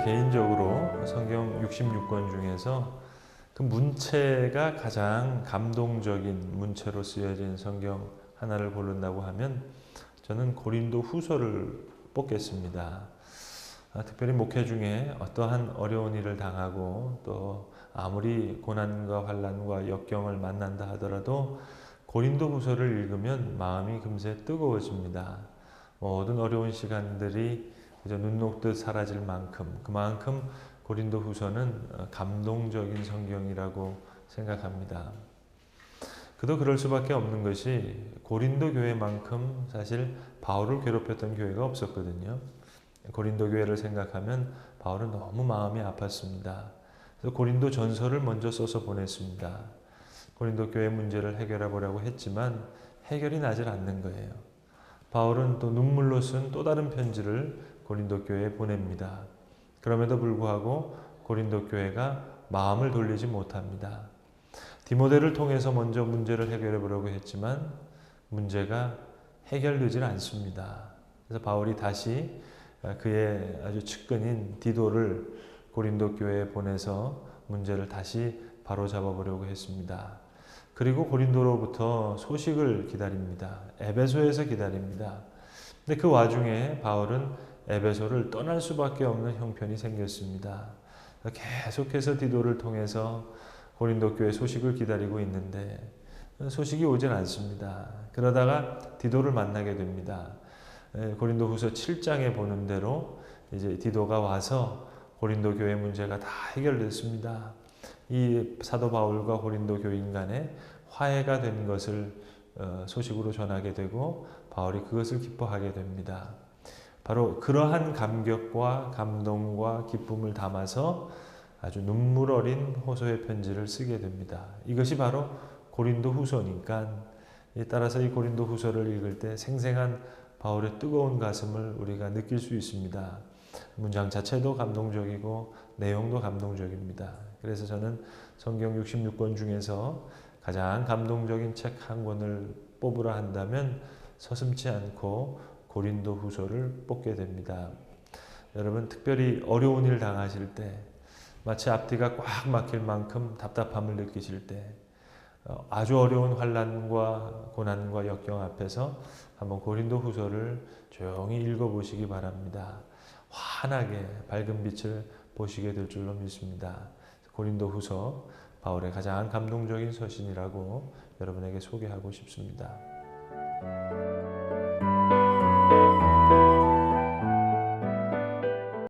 개인적으로 성경 66권 중에서 그 문체가 가장 감동적인 문체로 쓰여진 성경 하나를 고른다고 하면 저는 고린도 후서를 뽑겠습니다. 아, 특별히 목회 중에 어떠한 어려운 일을 당하고 또 아무리 고난과 환란과 역경을 만난다 하더라도 고린도 후서를 읽으면 마음이 금세 뜨거워집니다. 모든 어려운 시간들이 그저 눈 녹듯 사라질 만큼 그만큼 고린도 후서는 어, 감동적인 성경이라고 생각합니다. 그도 그럴 수밖에 없는 것이 고린도 교회만큼 사실 바울을 괴롭혔던 교회가 없었거든요. 고린도 교회를 생각하면 바울은 너무 마음이 아팠습니다. 그래서 고린도 전서를 먼저 써서 보냈습니다. 고린도 교회 문제를 해결해 보려고 했지만 해결이 나질 않는 거예요. 바울은 또 눈물로 쓴 또 다른 편지를 고린도 교회에 보냅니다. 그럼에도 불구하고 고린도 교회가 마음을 돌리지 못합니다. 디모데를 통해서 먼저 문제를 해결해 보려고 했지만 문제가 해결되질 않습니다. 그래서 바울이 다시 그의 아주 측근인 디도를 고린도 교회에 보내서 문제를 다시 바로잡아 보려고 했습니다. 그리고 고린도로부터 소식을 기다립니다. 에베소에서 기다립니다. 근데 그 와중에 바울은 에베소를 떠날 수밖에 없는 형편이 생겼습니다. 계속해서 디도를 통해서 고린도 교회 소식을 기다리고 있는데 소식이 오질 않습니다. 그러다가 디도를 만나게 됩니다. 고린도 후서 7장에 보는 대로 이제 디도가 와서 고린도 교회 문제가 다 해결됐습니다. 이 사도 바울과 고린도 교인 간에 화해가 된 것을 어, 소식으로 전하게 되고 바울이 그것을 기뻐하게 됩니다. 바로 그러한 감격과 감동과 기쁨을 담아서 아주 눈물 어린 호소의 편지를 쓰게 됩니다. 이것이 바로 고린도 후서니까 따라서 이 고린도 후서를 읽을 때 생생한 바울의 뜨거운 가슴을 우리가 느낄 수 있습니다. 문장 자체도 감동적이고 내용도 감동적입니다. 그래서 저는 성경 66권 중에서 가장 감동적인 책 한 권을 뽑으라 한다면 서슴지 않고 고린도 후서를 뽑게 됩니다. 여러분 특별히 어려운 일 당하실 때 마치 앞뒤가 꽉 막힐 만큼 답답함을 느끼실 때 어, 아주 어려운 환란과 고난과 역경 앞에서 한번 고린도 후서를 조용히 읽어보시기 바랍니다. 환하게 밝은 빛을 보시게 될 줄로 믿습니다. 고린도 후서 바울의 가장 감동적인 서신이라고 여러분에게 소개하고 싶습니다.